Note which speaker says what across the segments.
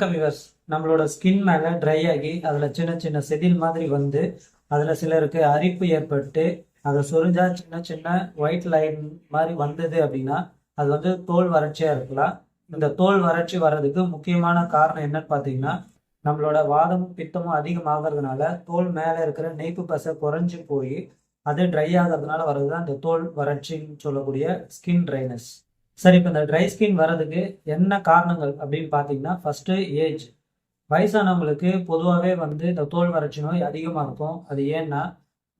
Speaker 1: வணக்கம் நம்மளோட ஸ்கின் மேலே ட்ரை ஆகி அதில் சின்ன சின்ன செதில் மாதிரி வந்து அதில் சிலருக்கு அரிப்பு ஏற்பட்டு அதை சொரிஞ்சா சின்ன சின்ன ஒயிட் லைன் மாதிரி வந்தது அப்படின்னா அது வந்து தோல் வறட்சியாக இருக்கலாம். இந்த தோல் வறட்சி வர்றதுக்கு முக்கியமான காரணம் என்னன்னு பார்த்தீங்கன்னா நம்மளோட வாதமும் பித்தமும் அதிகமாகிறதுனால தோல் மேலே இருக்கிற நெய்ப்பு பசை குறைஞ்சி போய் அது ட்ரை ஆகிறதுனால வர்றது தான் இந்த தோல் வறட்சின்னு சொல்லக்கூடிய ஸ்கின் ட்ரைனஸ் சரி இப்போ இந்த ட்ரை ஸ்கின் வர்றதுக்கு என்ன காரணங்கள் அப்படின்னு பார்த்தீங்கன்னா ஃபர்ஸ்ட்டு ஏஜ் வயசானவங்களுக்கு பொதுவாகவே வந்து இந்த தோல் வறட்சி நோய் அதிகமாக இருக்கும். அது ஏன்னா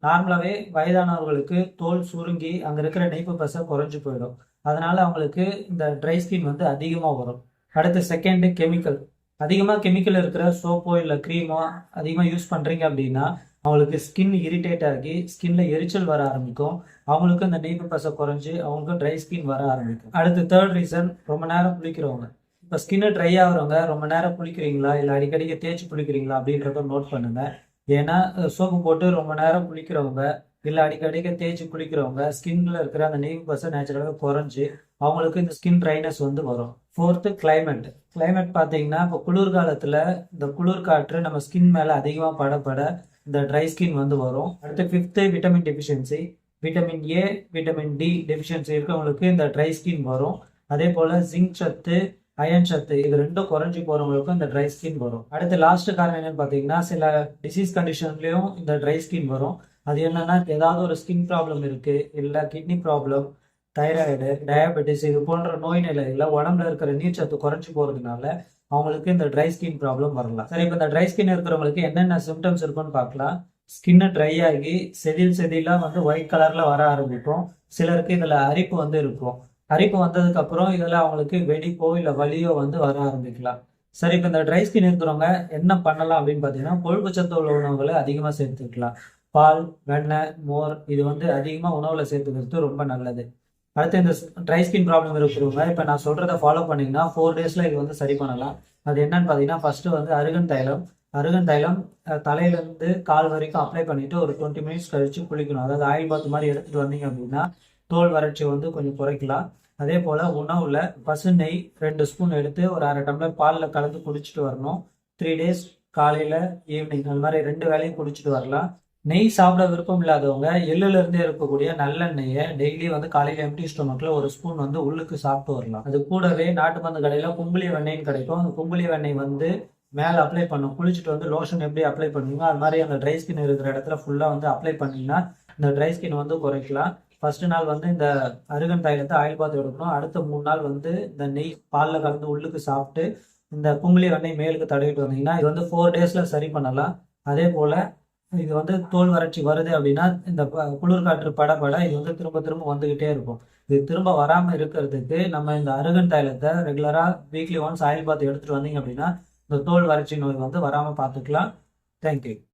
Speaker 1: நார்மலாகவே வயதானவர்களுக்கு தோல் சுருங்கி அங்கே இருக்கிற நெய்ப்பு பசை குறைஞ்சு போயிடும். அதனால அவங்களுக்கு இந்த ட்ரை ஸ்கின் வந்து அதிகமாக வரும். அடுத்து செகண்டு கெமிக்கல் அதிகமாக கெமிக்கல் இருக்கிற சோப்போ இல்லை க்ரீமோ அதிகமாக யூஸ் பண்ணுறீங்க அப்படின்னா அவங்களுக்கு ஸ்கின் இரிட்டேட் ஆகி ஸ்கின்ல எரிச்சல் வர ஆரம்பிக்கும். அவங்களுக்கும் அந்த நெய்ப்பு பசை குறைஞ்சு அவங்களுக்கும் ட்ரை ஸ்கின் வர ஆரம்பிக்கும். அடுத்து தேர்ட் ரீசன் ரொம்ப நேரம் குளிக்கிறவங்க. இப்போ ஸ்கின்னு ட்ரை ஆகுறவங்க ரொம்ப நேரம் குளிக்கிறீங்களா? இல்லை அடிக்கடிக்கு தேய்ச்சி குளிக்கிறீங்களா? அப்படின்றத நோட் பண்ணுங்க. ஏன்னா சோப்பு போட்டு ரொம்ப நேரம் குளிக்கிறவங்க இல்லை அடிக்கடிக்க தேய்ச்சி குளிக்கிறவங்க ஸ்கின்ல இருக்கிற அந்த நெய்வு பசை நேச்சுரலாக குறைஞ்சி அவங்களுக்கு இந்த ஸ்கின் ட்ரைனஸ் வந்து வரும். ஃபோர்த்து கிளைமேட் கிளைமேட் பார்த்தீங்கன்னா இப்போ குளிர்காலத்தில் இந்த குளிர் காற்று நம்ம ஸ்கின் மேலே அதிகமாக படப்பட இந்த ட்ரை ஸ்கின் வந்து வரும். அடுத்து fifth vitamin deficiency vitamin A vitamin D deficiency இருக்கவங்களுக்கு இந்த ட்ரை ஸ்கின் வரும். அதே போல் ஜிங்க் சத்து அயன் சத்து இது ரெண்டும் குறைஞ்சி போகிறவங்களுக்கும் இந்த ட்ரை ஸ்கின் வரும். அடுத்து லாஸ்ட் காரணம் என்னன்னு பார்த்தீங்கன்னா சில டிசீஸ் கண்டிஷன்லேயும் இந்த ட்ரை ஸ்கின் வரும். அது என்னன்னா ஏதாவது ஒரு ஸ்கின் ப்ராப்ளம் இருக்குது இல்லை கிட்னி ப்ராப்ளம் தைராய்டு டயபெட்டிஸ் இது போன்ற நோய் நிலைகளில் உடம்புல இருக்கிற நீர்ச்சத்து குறைஞ்சி போகிறதுனால அவங்களுக்கு இந்த ட்ரை ஸ்கின் ப்ராப்ளம் வரலாம். சரி இப்போ இந்த ட்ரை ஸ்கின் இருக்கிறவங்களுக்கு என்னென்ன சிம்டம்ஸ் இருக்குன்னு பார்க்கலாம். ஸ்கின்னு ட்ரை ஆகி செதில் செதிலாக வந்து ஒயிட் கலரில் வர ஆரம்பிக்கும். சிலருக்கு இதில் அரிப்பு வந்து இருக்கும். அரிப்பு வந்ததுக்கப்புறம் இதில் அவங்களுக்கு வெடிப்போ இல்லை வலியோ வந்து வர ஆரம்பிக்கலாம். சரி இப்போ இந்த ட்ரை ஸ்கின் இருக்கிறவங்க என்ன பண்ணலாம் அப்படின்னு பார்த்தீங்கன்னா கொழுப்பு சத்து உள்ள உணவுகளை அதிகமாக சேர்த்துக்கலாம். பால் வெண்ணெய் மோர் இது வந்து அதிகமாக உணவில் சேர்த்துக்கிறது ரொம்ப நல்லது. அடுத்து இந்த ட்ரை ஸ்கின் ப்ராப்ளம் இருக்கிறவங்க இப்போ நான் சொல்கிறத ஃபாலோ பண்ணிங்கன்னா ஃபோர் டேஸில் இது வந்து சரி பண்ணலாம். அது என்னன்னு பார்த்தீங்கன்னா ஃபஸ்ட்டு வந்து அருகன் தைலம். அருகன் தைலம் தலையிலேருந்து கால் வரைக்கும் அப்ளை பண்ணிவிட்டு ஒரு டுவெண்ட்டி மினிட்ஸ் கழித்து குளிக்கணும். அதாவது ஆயில் பாத் மாதிரி எடுத்துகிட்டு வந்தீங்க அப்படின்னா தோல் வறட்சி வந்து கொஞ்சம் குறைக்கலாம். அதே போல் உணவில் பசு நெய் ரெண்டு ஸ்பூன் எடுத்து ஒரு அரை டம்ளர் பாலில் கலந்து குடிச்சிட்டு வரணும். த்ரீ டேஸ் காலையில் ஈவினிங் அது மாதிரி ரெண்டு வேலையும் குடிச்சிட்டு வரலாம். நெய் சாப்பிட விருப்பம் இல்லாதவங்க எள்ளுல இருந்தே இருக்கக்கூடிய நல்லெண்ணெயை டெய்லி வந்து காலையில எம்டி ஸ்டொமக்ல ஒரு ஸ்பூன் வந்து உள்ளுக்கு சாப்பிட்டு வரலாம். அது கூடவே நாட்டு மருந்து கடையில கும்புளி வெண்ணெய்னு கிடைக்கும். அந்த கும்புளி வெண்ணெய் வந்து மேலே அப்ளை பண்ணும். குளிச்சுட்டு வந்து லோஷன் எப்படி அப்ளை பண்ணுவீங்களோ அது மாதிரி அந்த ட்ரை ஸ்கின் இருக்கிற இடத்துல ஃபுல்லாக வந்து அப்ளை பண்ணீங்கன்னா இந்த ட்ரை ஸ்கின் வந்து குறைக்கலாம். ஃபர்ஸ்ட் நாள் வந்து இந்த அருகன் தைலத்தை ஆயில் பாத்து எடுக்கணும். அடுத்த மூணு நாள் வந்து இந்த நெய் பாலில் கலந்து உள்ளுக்கு சாப்பிட்டு இந்த கும்புளி வெண்ணெய் மேலுக்கு தடவிட்டு வந்தீங்கன்னா இது வந்து ஃபோர் டேஸில் சரி பண்ணலாம். அதே போல் இது வந்து தோல் வறட்சி வருது அப்படின்னா இந்த குளிர்காற்று குளிர் இது வந்து திரும்ப திரும்ப வந்துகிட்டே இருக்கும். இது திரும்ப வராமல் இருக்கிறதுக்கு நம்ம இந்த அருகன் தைலத்தை ரெகுலராக வீக்லி ஒன்ஸ் ஆயில் பாத் எடுத்துட்டு வந்தீங்க அப்படின்னா இந்த தோல் வறட்சி நோய் வந்து வராமல் பார்த்துக்கலாம். தேங்க்யூ